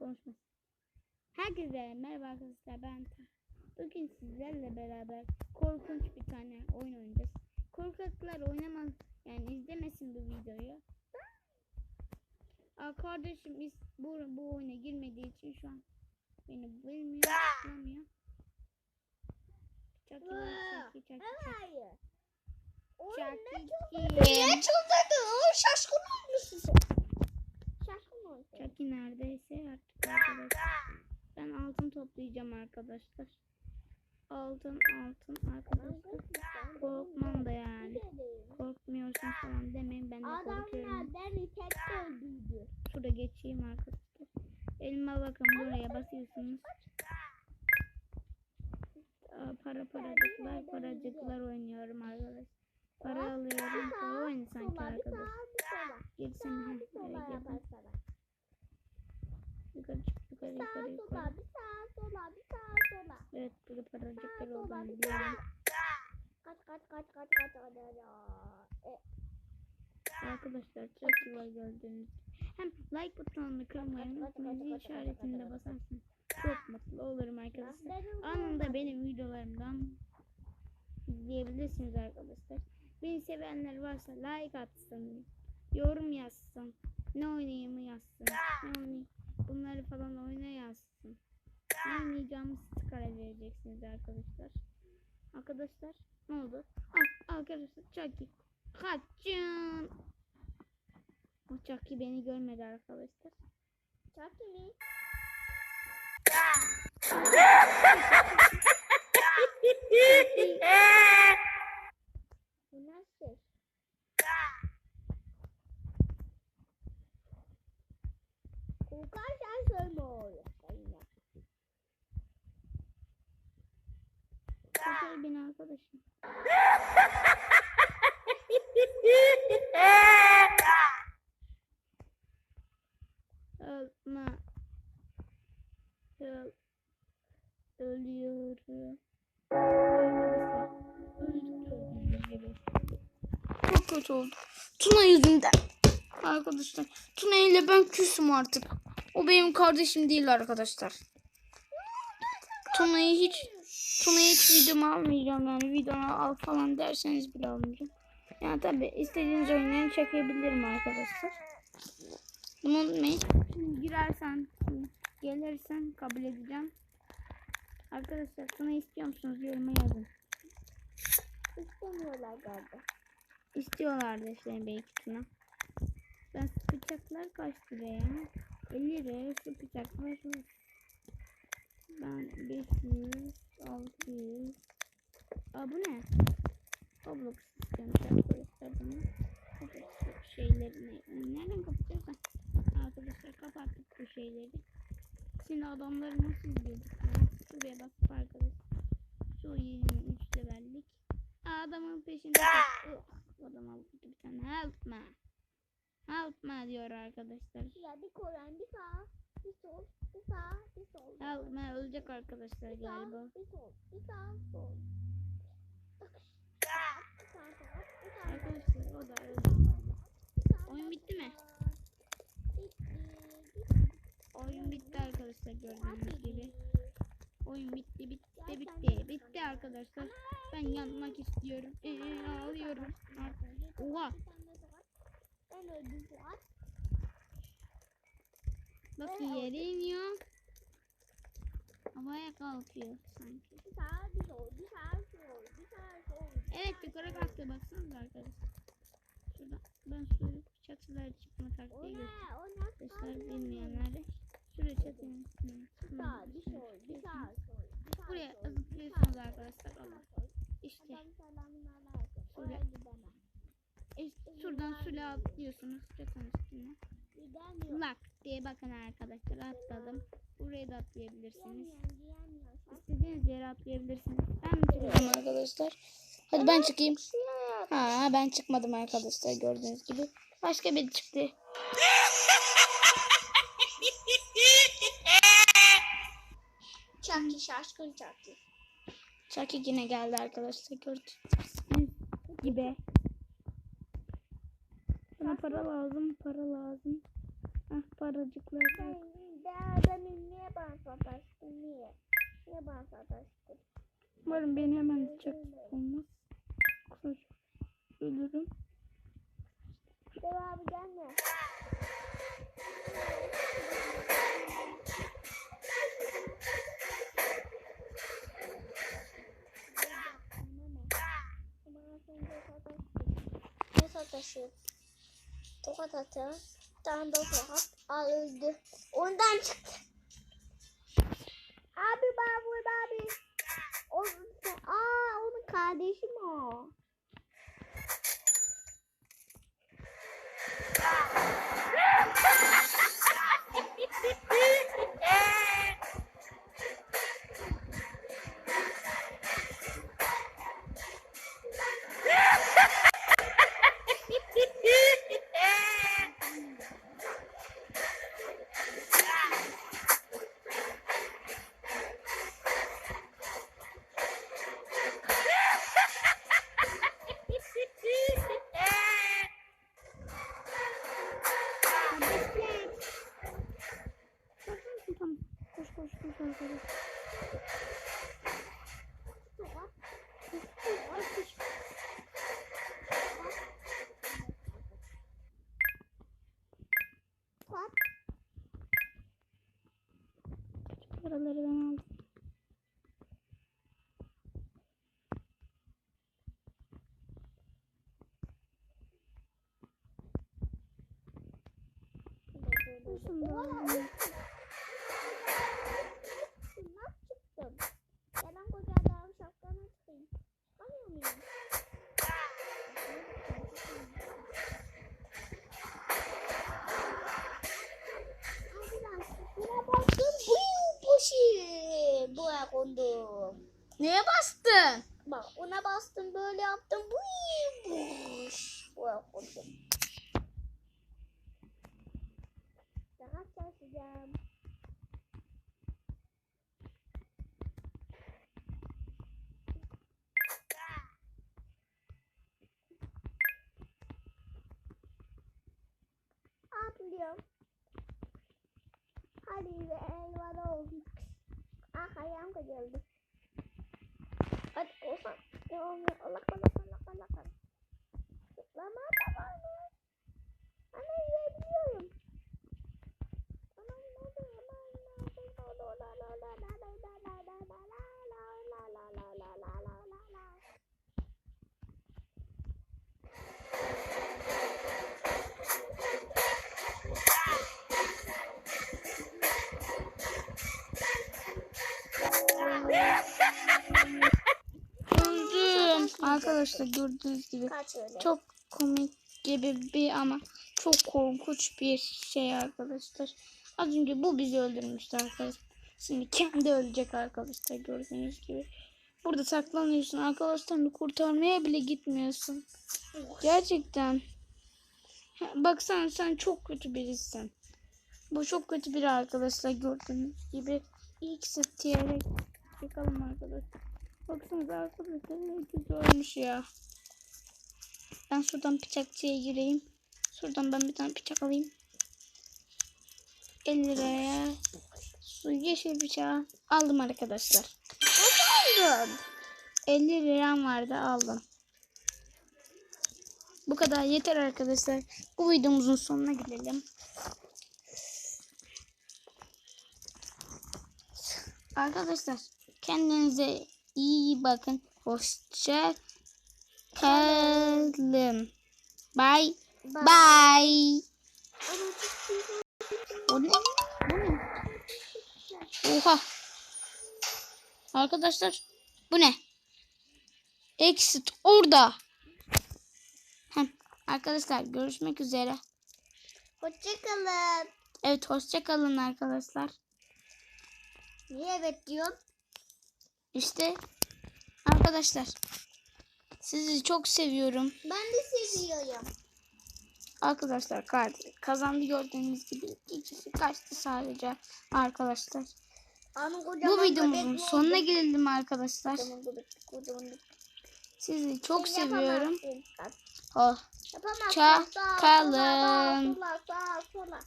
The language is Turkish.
konuşma. Herkese merhaba arkadaşlar ben. Bugün sizlerle beraber korkunç bir tane oyun oynayacağız. Korkaklar oynamaz yani izlemesin bu videoyu. Aa, kardeşim is- bu, bu oyuna girmediği için şu an beni bilmiyor, anlamıyor. Çaki çaki, çaki, çaki, Niye çıldırdın? O şaşkın olmuşsun sen. Çaki neredeyse artık arkadaşlar. Ben altın toplayacağım arkadaşlar. Altın altın arkadaşlar. Korkmam da yani. Korkmuyorsun falan demeyin ben de korkuyorum. Adamlar beni tek öldürdü. Şurada geçeyim arkadaşlar. Elime bakın buraya basıyorsunuz. Aa, para paracıklar paracıklar oynuyorum arkadaşlar. Para alıyorum. Para oyunu sanki arkadaşlar. Girsin Bir heh, sola böyle yapar girdim. sana. Yukarı çık yukarı yukarı bir sağa sola bir sağa sola. Evet burada paracıklar olduğunu biliyorum. Kaç kaç kaç kaç kaç hadi hadi. E, Arkadaşlar çok var gördüğünüz. Hem like butonunu kırmayı unutmayın. İşaretini de basarsınız. Çok mutlu olurum arkadaşlar. Anında benim videolarımdan izleyebilirsiniz arkadaşlar. Beni sevenler varsa like atsın. Yorum yazsın. Ne oynayayım yazsın. Ne oynayayım. Bunları falan oyna yazsın. Ne oynayacağımı siz karar vereceksiniz arkadaşlar. Arkadaşlar ne oldu? Al arkadaşlar Chucky. Kaçın. O Chucky beni görmedi arkadaşlar. Çaki mi? Bu Ölme. Öl. Ölüyorum. Çok kötü oldu. Tuna yüzünden. Arkadaşlar Tuna ile ben küsüm artık. O benim kardeşim değil arkadaşlar. Tuna'yı hiç Tuna'yı hiç videoma almayacağım yani videona al falan derseniz bile almayacağım. Yani tabi istediğiniz oyunları çekebilirim arkadaşlar. Bunu unutmayın. Şimdi girersen, gelirsen kabul edeceğim. Arkadaşlar Tuna istiyor musunuz? Yoruma yazın. İstemiyorlar galiba. İstiyorlardı işte belki Tuna. Ben bıçaklar kaç lira ya? 50 liraya şu bıçaklar var. Ben 500, 600. Aa bu ne? Roblox bunu. Roblox şeylerini. Nereden kapatacağız? Arkadaşlar kapattık bu şeyleri. Şimdi adamları nasıl izliyorduk ya? Şuraya basıp arkadaşlar. Şu 23 levellik. Aa, Adamın peşinde. Oh, adam aldı bir tane. Help me. Help me diyor arkadaşlar. Ya bir koran bir sağ bir sol bir sağ bir sol. Help me ölecek arkadaşlar Bir sağ, galiba. Bir sol bir sağ sol. Arkadaşlar o da öldü. Oyun bitti mi? Oyun bitti arkadaşlar gördüğünüz gibi. Oyun bitti bitti bitti. Bitti arkadaşlar. Ben yanmak istiyorum. Ee, ağlıyorum. Oha. Bak yere iniyor. Havaya kalkıyor sanki. Bir sağ bir sol bir sağ sol bir sağ sol. Evet yukarı kalktı baksanıza arkadaşlar. Şurada ben şu çatılara çıkma taktiği göstereyim. O ne? Arkadaşlar bilmeyenler şuraya çatının üstüne. Sağ bir sol bir sağ sol. Buraya zıplıyorsunuz arkadaşlar. Allah. İşte. Şöyle. Gidemem. işte şuradan şuraya atlıyorsunuz çatının üstüne. Lak diye bakın arkadaşlar atladım. Buraya da atlayabilirsiniz. İstediğiniz yere atlayabilirsiniz. Ben çıkacağım arkadaşlar? Hadi ben çıkayım. Ha ben çıkmadım arkadaşlar gördüğünüz gibi. Başka biri çıktı. Çaki şaşkın çaki. Chucky yine geldi arkadaşlar gördüğünüz gibi. Bana para lazım, para lazım. Ah paracıklar. Ben, ben Niye bana sataştın? Niye? Niye bana sataştın? Umarım beni hemen tutacak olmaz. Kısaca ölürüm. Devamı gelme. Tokat atıyor tane daha hap aldı. Ondan çıktı. Abi babur abi. Onun, aa onun kardeşim o. musun? Hadi elvada oldu. Ah ayağım kırıldı. Hadi olsan. Allah Allah Allah Allah Allah. Zıplama. Anne Arkadaşlar gördüğünüz gibi çok komik gibi bir ama çok korkunç bir şey arkadaşlar. Az önce bu bizi öldürmüştü arkadaşlar. Şimdi kendi ölecek arkadaşlar gördüğünüz gibi. Burada saklanıyorsun arkadaşlarını kurtarmaya bile gitmiyorsun. Gerçekten. Baksana sen çok kötü birisin. Bu çok kötü biri arkadaşlar gördüğünüz gibi. İlk sırt diyerek çıkalım arkadaşlar. Baksanıza arkadaşlar ne kötü olmuş ya. Ben şuradan bıçakçıya gireyim. Şuradan ben bir tane bıçak alayım. 50 liraya su yeşil bıçağı aldım arkadaşlar. Aldım. 50 liram vardı aldım. Bu kadar yeter arkadaşlar. Bu videomuzun sonuna gelelim. Arkadaşlar kendinize iyi bakın. Hoşça kalın. Bye. Bye. Bu ne? Bu ne? Oha. Arkadaşlar bu ne? Exit orada. Hem arkadaşlar görüşmek üzere. Hoşçakalın. Evet hoşça kalın arkadaşlar. Niye evet diyorsun? İşte arkadaşlar sizi çok seviyorum. Ben de seviyorum. Arkadaşlar kaz- kazandı gördüğünüz gibi ikisi kaçtı sadece arkadaşlar. Bu videomuzun sonuna gelelim arkadaşlar. Sizi çok seviyorum. yapamazsın.